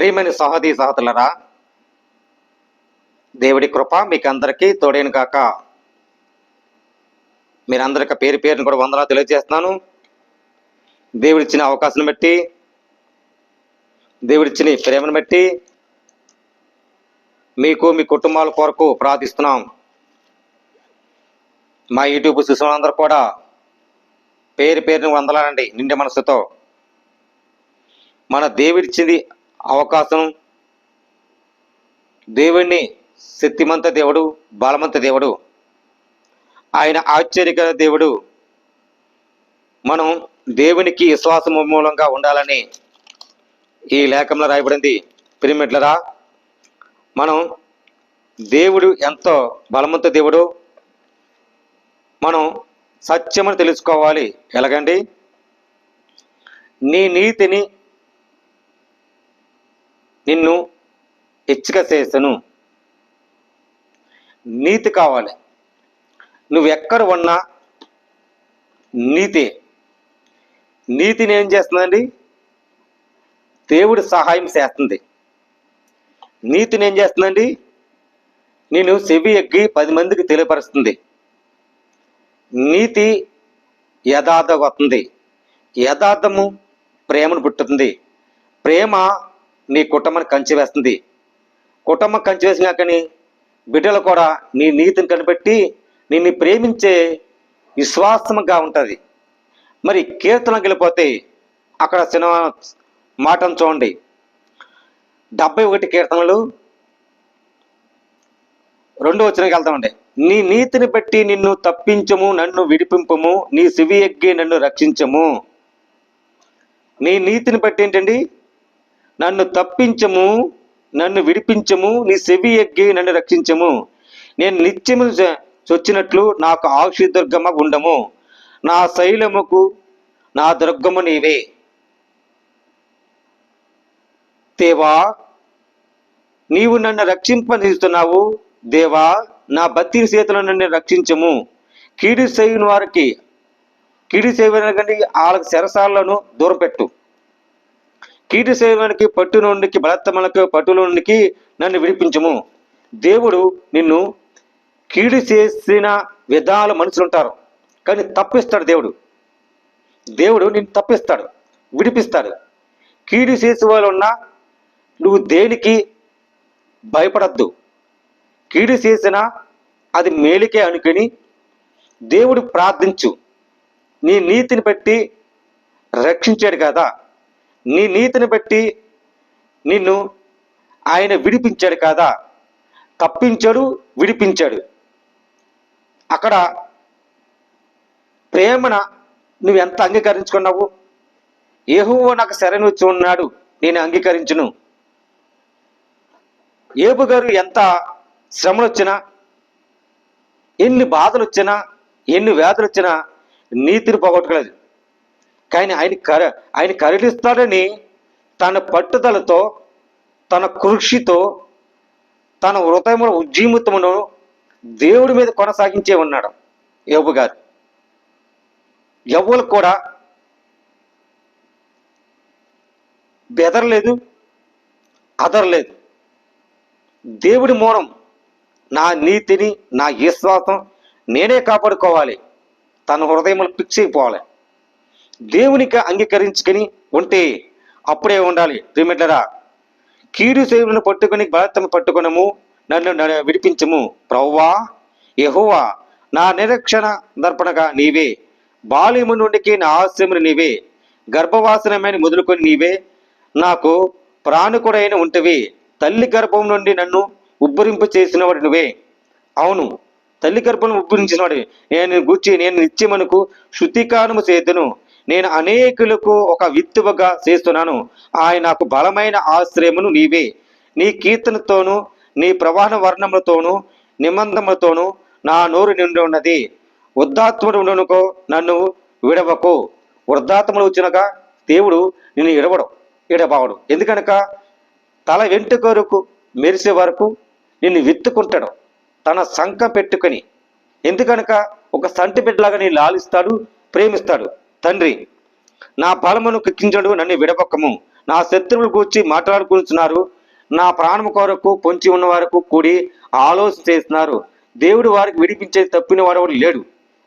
ప్రియమైన సహోదీ సహోదరులరా దేవుడి కృప మీకు అందరికీ తోడైన కాక మీరందరికీ పేరు పేరుని కూడా వందలా తెలియజేస్తున్నాను. దేవుడిచ్చిన అవకాశం బట్టి దేవుడిచ్చిన ప్రేమను బట్టి మీకు మీ కుటుంబాల కొరకు ప్రార్థిస్తున్నాం. మా యూట్యూబ్ శిశువులందరూ కూడా పేరు పేరుని వందలానండి నిండి మనసుతో. మన దేవుడిచ్చింది అవకాశం. దేవుణ్ణి శక్తిమంత దేవుడు బలమంత దేవుడు. ఆయన ఆశ్చర్యకర దేవుడు. మనం దేవునికి విశ్వాసం మూలంగా ఉండాలని ఈ లేఖంలో రాయబడింది. పిరిమిట్లరా మనం దేవుడు ఎంతో బలవంత దేవుడు. మనం సత్యమని తెలుసుకోవాలి. ఎలాగండి? నీ నీతిని నిన్ను హెచ్చిక చేసను నీతి కావాలి. నువ్వు ఎక్కడ ఉన్నా నీతి. నీతిని ఏం చేస్తుందండి? దేవుడు సహాయం చేస్తుంది. నీతిని ఏం చేస్తుందండి? నేను చెవి ఎగ్గి పది మందికి తెలియపరుస్తుంది. నీతి యథార్థం వస్తుంది యథార్థము ప్రేమను పుట్టుతుంది. ప్రేమ నీ కుటుంబాన్ని కంచి వేస్తుంది. కుటుంబం కంచి వేసినాకని బిడ్డలు కూడా నీ నీతిని కనిపెట్టి నిన్ను ప్రేమించే విశ్వాసంగా ఉంటుంది. మరి కీర్తనకి వెళ్ళిపోతే అక్కడ సినిమా మాటను చూడండి. డెబ్బై ఒకటి కీర్తనలు రెండో వచ్చినకి వెళ్తామండి నీ నీతిని బట్టి నిన్ను తప్పించము నన్ను విడిపింపము నీ సివి ఎగ్గి నన్ను రక్షించము. నీ నీతిని బట్టి ఏంటండి? నన్ను తప్పించము నన్ను విడిపించము నీ సెవి ఎగ్గి నన్ను రక్షించము. నేను నిత్యము చొచ్చినట్లు నాకు ఆక్షి దుర్గమ ఉండము. నా శైలముకు నా దుర్గము నీవే. దేవా నీవు నన్ను రక్షింపనిస్తున్నావు దేవా నా బత్తిని చేతులను నన్ను రక్షించము. కీడు చేయని వారికి కీడు చేయడానికి వాళ్ళకి శరసాలను దూరపెట్టు. కీటి కీడు సేవనికి పట్టు నుండికి బలత్తమలకు పట్టు నుండికి నన్ను విడిపించము. దేవుడు నిన్ను కీడు చేసిన విధాల మనుషులు ఉంటారు. కానీ తప్పిస్తాడు దేవుడు. దేవుడు నిన్ను తప్పిస్తాడు. విడిపిస్తాడు. కీడు చేసే వాళ్ళు ఉన్నా నువ్వు దేనికి భయపడద్దు. కీడు చేసినా అది మేలుకే అనుకుని దేవుడు ప్రార్థించు. నీ నీతిని బట్టి రక్షించాడు కదా. నీ నీతిని బట్టి నిన్ను ఆయన విడిపించాడు కదా? తప్పించాడు విడిపించాడు. అక్కడ ప్రేమన నువ్వు ఎంత అంగీకరించుకున్నావు? ఏహువో నాకు శరణు వచ్చి ఉన్నాడు నేను అంగీకరించును. ఏబు గారు ఎంత శ్రమలు వచ్చినా ఎన్ని బాధలు వచ్చినా ఎన్ని వ్యాధులు వచ్చినా నీతిని పోగొట్టుకోలేదు. కానీ ఆయన కర ఆయన కరుణిస్తాడని తన పట్టుదలతో తన కృషితో తన హృదయముల ఉజ్జీవితమును దేవుడి మీద కొనసాగించే ఉన్నాడు యోబు గారు. ఎవరు కూడా బెదరలేదు అదరలేదు. దేవుడి మూలం నా నీతిని నా విశ్వాసం నేనే కాపాడుకోవాలి. తన హృదయములు ఫిక్స్ అయిపోవాలి. దేవునికి అంగీకరించుకొని ఉంటే అప్పుడే ఉండాలి. ప్రిమిట్లరా కీడు సేవలను పట్టుకుని బలత్తం పట్టుకునము నన్ను విడిపించము. ప్రవ్వా యహోవా నా నిరక్షణ దర్పణగా నీవే. బాల్యము నుండికి నా ఆశ్రములు నీవే. గర్భవాసనమైన మొదలుకొని నీవే. నాకు ప్రాణుకుడైన ఉంటవి. తల్లి గర్భం నుండి నన్ను ఉబ్బరింపు చేసినవాడు నువ్వే. అవును తల్లి గర్భం ఉబ్బరించినవాడు నేను గూర్చి నేను నిత్యమనుకు శుద్ధికారము చేతును నేను అనేకులకు ఒక విత్తువగా చేస్తున్నాను. ఆయన నాకు బలమైన ఆశ్రయమును నీవే. నీ కీర్తనతోనూ నీ ప్రవాహ వర్ణములతోనూ నిబంధములతోనూ నా నోరు నిండి ఉన్నది. ఉద్దాత్ముడు ఉండనుకో నన్ను విడవకు. వృద్ధాత్మలు వచ్చినగా దేవుడు నిన్ను ఇడవడం ఇడబావడు ఎందుకనక తల వెంట్రుకరకు మెరిసే వరకు నిన్ను విత్తుకుంటాడు తన సంఖ పెట్టుకొని. ఎందుకనక ఒక సంటి బిడ్డలాగా నీ లాలిస్తాడు ప్రేమిస్తాడు. తండ్రి నా బలమును కిక్కించడు నన్ను విడపక్కము. నా శత్రువులు కూర్చి మాట్లాడుకుంటున్నారు నా ప్రాణం కొరకు పొంచి ఉన్న వరకు కూడి ఆలోచన చేస్తున్నారు. దేవుడు వారికి విడిపించే తప్పిన వాడు ఎవడు లేడు.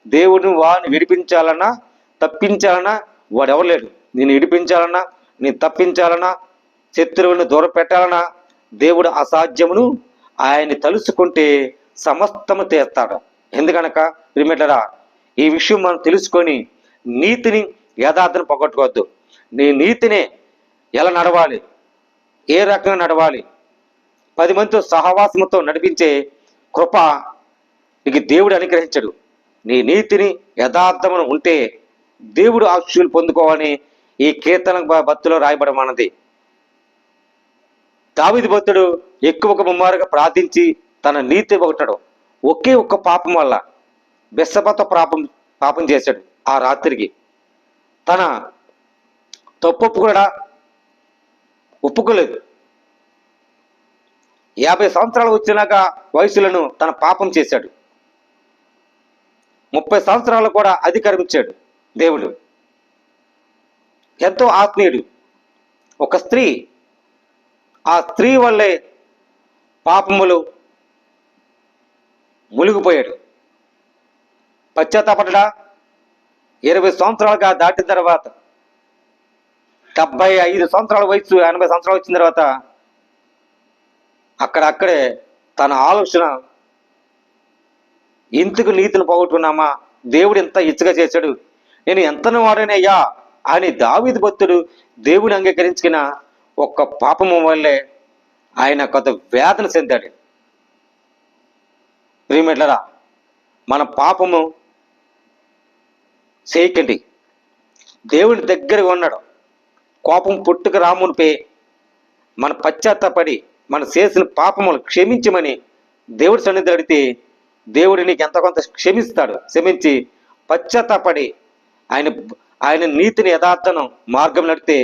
దేవుడిని వారిని విడిపించాలన్నా తప్పించాలన్నా వాడెవరు లేడు. నేను విడిపించాలన్నా నేను తప్పించాలన్నా శత్రువులను దూరం పెట్టాలన్నా దేవుడు అసాధ్యమును ఆయన్ని తలుసుకుంటే సమస్తము తీస్తాడు. ఎందుకనక రిమిటరా ఈ విషయం మనం తెలుసుకొని నీతిని యథార్థను పొగట్టుకోవద్దు. నీ నీతిని ఎలా నడవాలి? ఏ రకంగా నడవాలి? పది మందితో సహవాసముతో నడిపించే కృప నీకు దేవుడు అనుగ్రహించడు. నీ నీతిని యథార్థమును ఉంటే దేవుడు ఆక్షులు పొందుకోవని ఈ కీర్తన భక్తులో రాయబడమన్నది. దావిది భక్తుడు ఎక్కువ ఒక ముమ్మారుగా ప్రార్థించి తన నీతి ఒకటడు ఒకే ఒక్క పాపం వల్ల బెస్సపత పాపం పాపం చేశాడు. ఆ రాత్రికి తన తప్పొప్పు కూడా ఒప్పుకోలేదు. యాభై సంవత్సరాలు వచ్చినాక వయసులను తన పాపం చేశాడు. ముప్పై సంవత్సరాలు కూడా అధికారం ఇచ్చాడు దేవుడు. ఎంతో ఆత్మీయుడు. ఒక స్త్రీ. ఆ స్త్రీ వల్లే పాపములు మునిగిపోయాడు. పశ్చాత్తాపడ్డా ఇరవై సంవత్సరాలుగా దాటిన తర్వాత డెబ్బై ఐదు సంవత్సరాల వయసు ఎనభై సంవత్సరాలు వచ్చిన తర్వాత అక్కడక్కడే తన ఆలోచన ఇంతకు నీతిని పోగొట్టుకున్నామా? దేవుడు ఎంత ఇచ్చగా చేశాడు? నేను ఎంతను వాడనయ్యా అని దావిది భక్తుడు దేవుని అంగీకరించిన ఒక్క పాపము వల్లే ఆయన కొంత వేదన చెందాడు. ప్రియమిట్లరా మన పాపము చేయకండి దేవుని దగ్గరగా ఉన్నాడు. కోపం పుట్టుకు రామునిపై మన పశ్చాత్తపడి మన చేసిన పాపములు క్షమించమని దేవుడి సన్నిధి అడిగితే దేవుడు నీకు ఎంత కొంత క్షమిస్తాడు. క్షమించి పశ్చాత్తపడి ఆయన ఆయన నీతిని యథార్థను మార్గం నడితే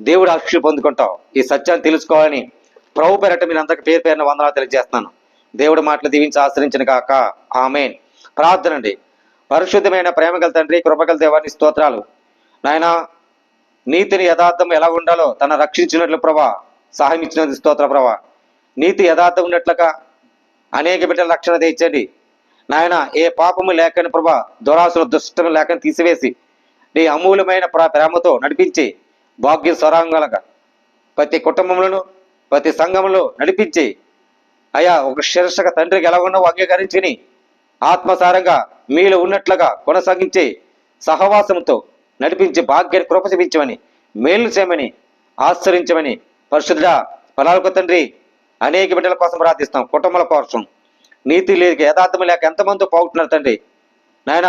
దేవుడు ఆశీస్సు పొందుకుంటావు ఈ సత్యాన్ని తెలుసుకోవాలని ప్రభు పేరట మీరు అందరికి పేరు పేరున వందనాలు తెలియజేస్తున్నాను. దేవుడి మాటలు దీవించి ఆశ్రయించిన కాక ఆమెన్. ప్రార్థన అండి పరిశుద్ధమైన ప్రేమగల తండ్రి కృపగల దేవాన్ని స్తోత్రాలు. నాయనా నీతిని యథార్థం ఎలా ఉండాలో తన రక్షించినట్లు ప్రభా సహాయం ఇచ్చినది స్తోత్ర ప్రభా. నీతి యథార్థం ఉన్నట్లుగా అనేక బిడ్డల రక్షణ తెచ్చండి నాయన ఏ పాపము లేకని ప్రభా దురాసుల దుష్టము లేకని తీసివేసి నీ అమూల్యమైన ప్ర- ప్రేమతో నడిపించి భాగ్య స్వరాంగాలుగా ప్రతి కుటుంబంలోను ప్రతి సంఘంలో నడిపించి అయా ఒక శీర్షక తండ్రికి ఎలా ఉన్నావో అంగీకరించుకుని ఆత్మసారంగా మీలో ఉన్నట్లుగా కొనసాగించే సహవాసంతో నడిపించి భాగ్యాన్ని కృపచపించమని మేలు చేయమని ఆశ్రయించమని పరిశుద్ధ ఫలాలకు తండ్రి అనేక బిడ్డల కోసం ప్రార్థిస్తాం కుటుంబాల కోసం. నీతి లేక యథార్థం లేక ఎంతమంది పోగొట్టున్నారు తండ్రి. నాయన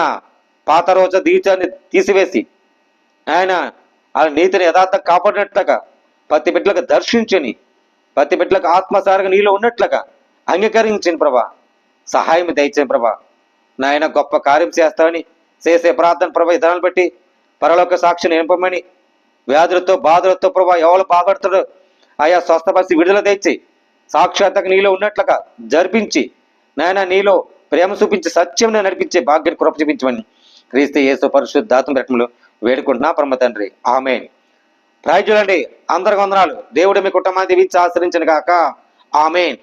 పాత రోజు దీచాన్ని తీసివేసి ఆయన ఆ నీతిని యథార్థం కాపాడినట్లుగా ప్రతి బిడ్డలకు దర్శించని ప్రతి బిడ్డలకు ఆత్మసారంగా నీలో ఉన్నట్లుగా అంగీకరించండి ప్రభా సహాయం దయచేయం ప్రభా. నాయన గొప్ప కార్యం చేస్తామని చేసే ప్రార్థన ప్రభా విధానాలు బట్టి పరలోక సాక్షిని నింపమని వ్యాధులతో బాధలతో ప్రభా ఎవరు బాధపడుతాడో ఆయా స్వస్థపరిచి విడుదల తెచ్చి సాక్షాత్తుగా నీలో ఉన్నట్లుగా జరిపించి నాయన నీలో ప్రేమ చూపించి సత్యం నడిపించే భాగ్యాన్ని కృప చూపించమని క్రీస్తు యేసు పరిశుద్ధాత్మ రకములు వేడుకుంటున్నా పరమ తండ్రి. ఆమె ప్రాయ చూడండి. అందరికి వందనాలు. దేవుడు మీ కుటుంబాన్ని దీవించి ఆశ్రయించను కాక ఆమెన్.